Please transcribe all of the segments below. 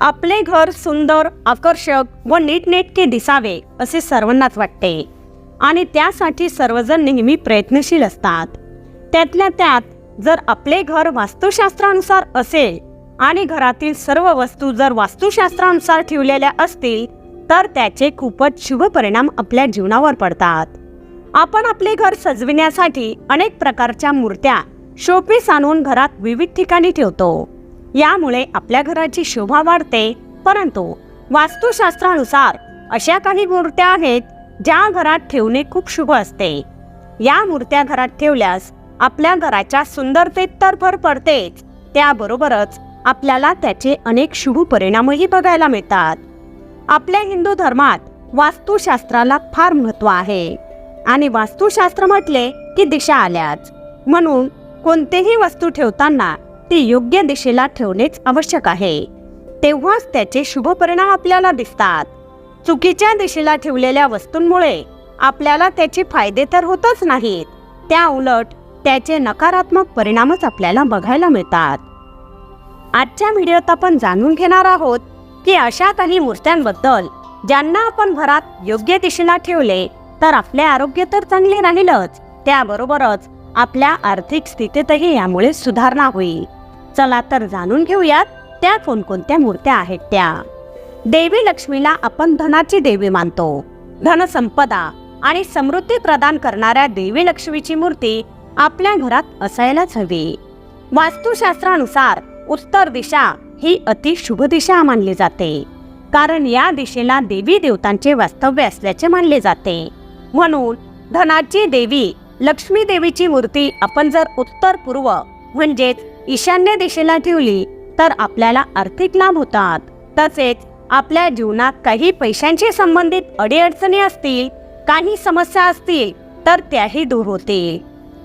आपले घर सुंदर आकर्षक व नीटनेटके दिसावे असे सर्वांनाच वाटते. आणि त्यासाठी सर्वजण नेहमी प्रयत्नशील असतात. त्यातल्या त्यात जर आपले घर वास्तुशास्त्रानुसार असेल आणि घरातील सर्व वस्तू जर वास्तुशास्त्रानुसार ठेवलेल्या असतील तर त्याचे खूपच शुभ परिणाम आपल्या जीवनावर पडतात. आपण आपले घर सजविण्यासाठी अनेक प्रकारच्या मूर्त्या शोपीस आणून घरात विविध ठिकाणी ठेवतो. यामुळे आपल्या घराची शोभा वाढते. परंतु वास्तुशास्त्रानुसार अशा काही मूर्त्या आहेत ज्या घरात ठेवणे खूप शुभ असते. या मूर्त्या घरात ठेवल्यास आपल्या घराच्या सुंदरतेत तर भर पडतेच. त्याबरोबरच आपल्याला त्याचे अनेक शुभ परिणामही बघायला मिळतात. आपल्या हिंदू धर्मात वास्तुशास्त्राला फार महत्त्व आहे. आणि वास्तुशास्त्र म्हटले की दिशा आल्याच. म्हणून कोणतेही वस्तू ठेवताना ती योग्य दिशेला ठेवणेच आवश्यक आहे. तेव्हाच त्याचे शुभ परिणाम आपल्याला दिसतात. चुकीच्या दिशेला ठेवलेल्या वस्तूंमुळे आपल्याला त्याचे फायदे तर होतच नाहीत. त्या उलट त्याचे नकारात्मक परिणामच आपल्याला बघायला मिळतात. आजच्या व्हिडिओत आपण जाणून घेणार आहोत की अशा काही मूर्त्यांबद्दल ज्यांना आपण घरात योग्य दिशेला ठेवले तर आपले आरोग्य तर चांगले राहीलच. त्याबरोबरच आपल्या आर्थिक स्थितीतही यामुळे सुधारणा होईल. चला तर जाणून घेऊयात त्या कोणकोणत्या मूर्त्या आहेत त्या. देवी लक्ष्मीला आपण धनाची देवी मानतो. धनसंपदा आणि समृद्धी प्रदान करणाऱ्या देवी लक्ष्मीची मूर्ती आपल्या घरात असायलाच हवी. वास्तुशास्त्रानुसार उत्तर दिशा ही अति शुभ दिशा मानली जाते. कारण या दिशेला देवी देवतांचे वास्तव्य असल्याचे मानले जाते. म्हणून धनाची देवी लक्ष्मी देवीची मूर्ती आपण जर उत्तर पूर्व म्हणजेच ईशान्य दिशेला ठेवली तर आपल्याला आर्थिक लाभ होतात. तसेच आपल्या जीवनात काही पैशांशी संबंधित अडीअडचणी असतील काही समस्या असतील तर त्याही दूर होतील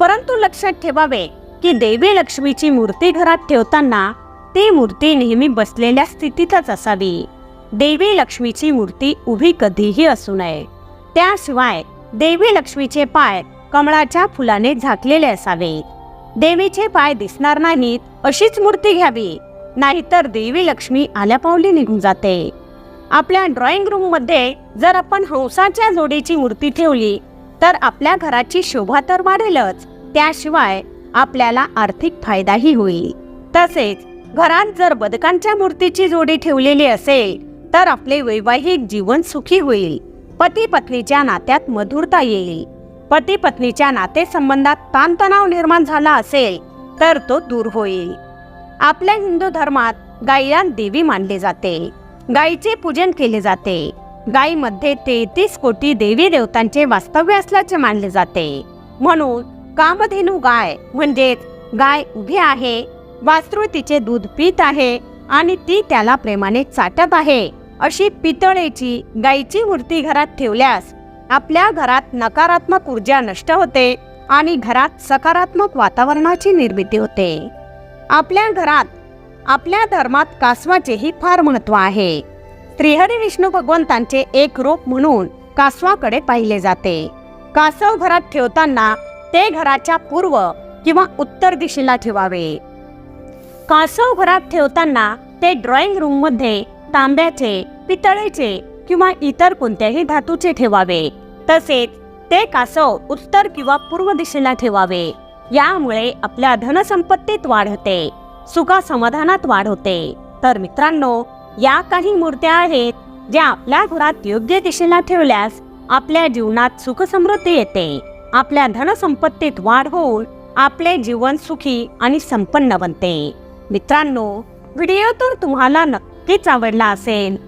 परंतु लक्षात ठेवावे की देवी लक्ष्मीची मूर्ती घरात ठेवताना ती मूर्ती नेहमी बसलेल्या स्थितीतच असावी. देवी लक्ष्मीची मूर्ती उभी कधीही असू नये. त्याशिवाय देवी लक्ष्मीचे पाय कमळाच्या फुलाने झाकलेले असावेत. देवीचे पाय दिसणार नाहीत अशीच मूर्ती घ्यावी. नाहीतर देवी लक्ष्मी आल्यापावली निघून जाते. आपल्या ड्रॉइंग रूममध्ये जर आपण हंसाच्या जोडीची मूर्ती ठेवली तर आपल्या घराची शोभा तर वाढेलच. त्याशिवाय आपल्याला आर्थिक फायदाही होईल. तसेच घरात जर बदकांच्या मूर्तीची जोडी ठेवलेली असेल तर आपले वैवाहिक जीवन सुखी होईल. पती पत्नीच्या नात्यात मधुरता येईल. पती पत्नीच्या नातेसंबंधात ताणतणाव निर्माण झाला असेल तर तो दूर होईल. आपल्या हिंदू धर्मात गायीला देवी मानले जाते. गायीचे पूजन केले जाते. गायीमध्ये तेहतीस कोटी देवी देवतांचे वास्तव्य असल्याचे मानले जाते. म्हणून कामधेनू गाय म्हणजेच गाय उभी आहे वासरू तिचे दूध पित आहे आणि ती त्याला प्रेमाने चाटत आहे अशी पितळेची गायीची मूर्ती घरात ठेवल्यास आपल्या घरात नकारात्मक ऊर्जा नष्ट होते आणि घरात सकारात्मक वातावरणाची निर्मिती होते. आपल्या घरात आपल्या धर्मात कासवाचेही फार महत्त्व आहे. श्रीहरी विष्णू भगवंतांचे एक रूप म्हणून कासवाकडे पाहिले जाते. कासव घरात ठेवताना ते घराच्या पूर्व किंवा उत्तर दिशेला ठेवावे. कासव घरात ठेवताना ते ड्रॉइंग रूममध्ये तांब्याचे पितळेचे किंवा इतर कोणत्याही धातूचे ठेवावे. तसेच ते कासव उत्तर किंवा पूर्व दिशेला ठेवावे. यामुळे आपल्या धनसंपत्तीत वाढ होते. सुखा समाधानात वाढ होते. तर मित्रांनो या काही मूर्त्या आहेत ज्या आपल्या घरात योग्य दिशेला ठेवल्यास आपल्या जीवनात सुख समृद्धी येते. आपल्या धनसंपत्तीत वाढ होऊन आपले जीवन सुखी आणि संपन्न बनते. मित्रांनो व्हिडिओ तर तुम्हाला नक्कीच आवडला असेल.